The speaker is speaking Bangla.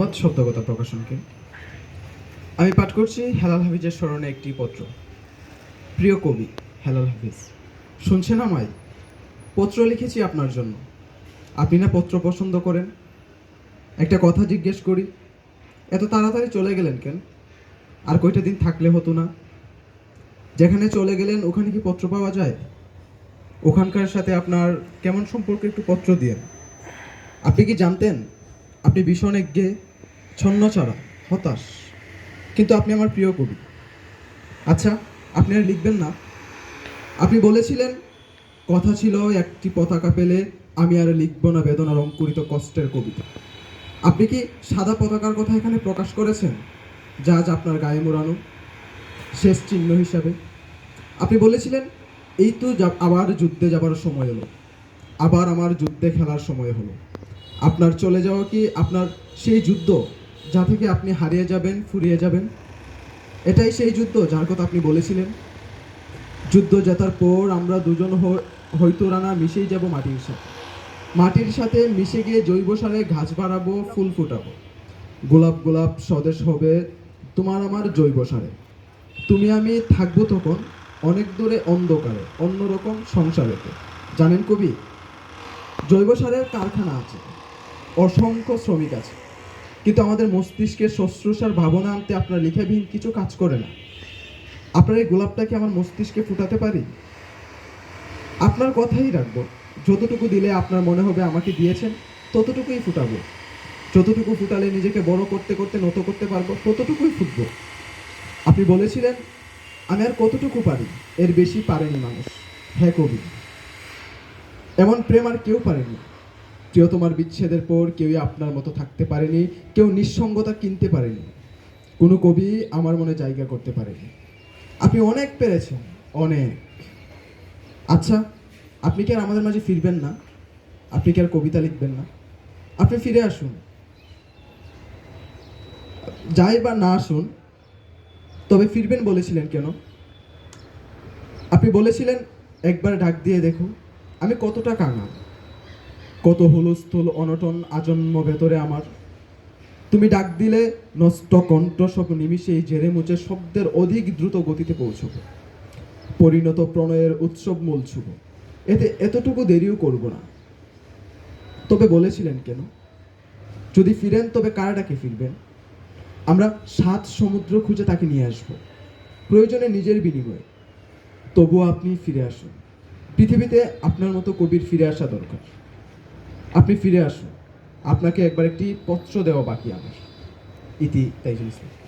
ধন্যবাদ শব্দগতা প্রকাশনকে। আমি পাঠ করছি হেলাল হাফিজের স্মরণে একটি পত্র। প্রিয় কবি হেলাল হাফিজ, শুনছেন আমায়? পত্র লিখেছি আপনার জন্য। আপনি না পত্র পছন্দ করেন? একটা কথা জিজ্ঞেস করি, এত তাড়াতাড়ি চলে গেলেন কেন? আর কয়টা দিন থাকলে হতো না? যেখানে চলে গেলেন, ওখানে কি পত্র পাওয়া যায়? ওখানকার সাথে আপনার কেমন সম্পর্কে? একটু পত্র দিয়েন। আপনি কি জানতেন? আপনি ভীষণ বিষণজ্ঞে ছন্নছাড়া হতাশ। কিন্তু আপনি আমার প্রিয় কবি। আচ্ছা আপনি আর লিখবেন না। আপনি বলেছিলেন, কথা ছিল একটি পতাকা পেলে আমি আর লিখব না বেদনার অঙ্কুরিত কষ্টের কবিতা। আপনি কি সাদা পতাকার কথা এখানে প্রকাশ করেছেন, যা আজ আপনার গায়ে মোড়ানো? শেষ চিহ্ন হিসাবে। আপনি বলেছিলেন, এই তো আবার যুদ্ধে যাবার সময় এলো আবার আমার যুদ্ধে খেলার সময় হলো। আপনার চলে যাওয়া কি আপনার সেই যুদ্ধ যা থেকে আপনি হারিয়ে যাবেন, ফুরিয়ে যাবেন। এটাই সেই যুদ্ধ যার কথা আপনি বলেছিলেন। যুদ্ধ জেতার পর আমরা দুজন হয়তো রানা মিশেই যাব মাটির সাথে। মাটির সাথে মিশে গিয়ে জৈব সারে ঘাস বাড়াবো, ফুল ফুটাবো। গোলাপ গোলাপ স্বদেশ হবে তোমার আমার জৈব সারে। তুমি আমি থাকব তখন অনেক দূরে অন্ধকারে, অন্যরকম সংসারেতে। জানেন কবি? জৈব সারের কারখানা আছে। অসংখ্য শ্রমিক আছে। কিন্তু আমাদের মস্তিষ্কে শস্যসার ভাবনা আনতে আপনার লেখাবিহীন কিছু কাজ করে না। আপনার এই গোলাপটাকে আমার মস্তিষ্কে ফুটাতে পারি? আপনার কথাই রাখব, যতটুকু দিলে আপনার মনে হবে আমাকে দিয়েছেন, ততটুকুই ফুটাবো। যতটুকু ফুটালে নিজেকে বড় করতে করতে নত করতে পারব, ততটুকুই ফুটবো। আপনি বলেছিলেন, আমি আর কতটুকু পারি? এর বেশি পারেনি মানুষ। হ্যাঁ কবি। এমন প্রেম আর কেউ পারেনি। কেউ তোমার বিচ্ছেদের পর কেউই আপনার মতো থাকতে পারেনি, কেউ নিঃসঙ্গতা কিনতে পারেনি। কোনো কবি আমার মনে জায়গা করতে পারেনি। আপনি অনেক পেরেছেন, অনেক। আচ্ছা আপনি কি আর আমাদের মাঝে ফিরবেন না? আপনি কি আর কবিতা লিখবেন না? আপনি ফিরে আসুন। যাই বা না আসুন, তবে ফিরবেন বলেছিলেন কেন? আপনি বলেছিলেন, একবার ডাক দিয়ে দেখো আমি কতটা কাঙাল। কত হুলস্থুল অনটন আজন্ম ভেতরে আমার। তুমি ডাক দিলে নষ্ট কণ্ঠ সব নিমিষেই জেরে মুছে শব্দের অধিক দ্রুত গতিতে পৌঁছব। পরিণত প্রণয়ের উৎসব মূল ছুব। এতে এতটুকু দেরিও করব না। তবে বলেছিলেন কেন? যদি ফিরেন, তবে কারাটাকে ফিরবেন। আমরা সাত সমুদ্র খুঁজে তাকে নিয়ে আসব। প্রয়োজনে নিজের বিনিময়ে। তবুও আপনি ফিরে আসুন। পৃথিবীতে আপনার মতো কবির ফিরে আসা দরকার। আপনি ফিরে আসুন। আপনাকে একবার একটি পত্র দেওয়া বাকি আমার। ইতি তাইজুল ইসলাম।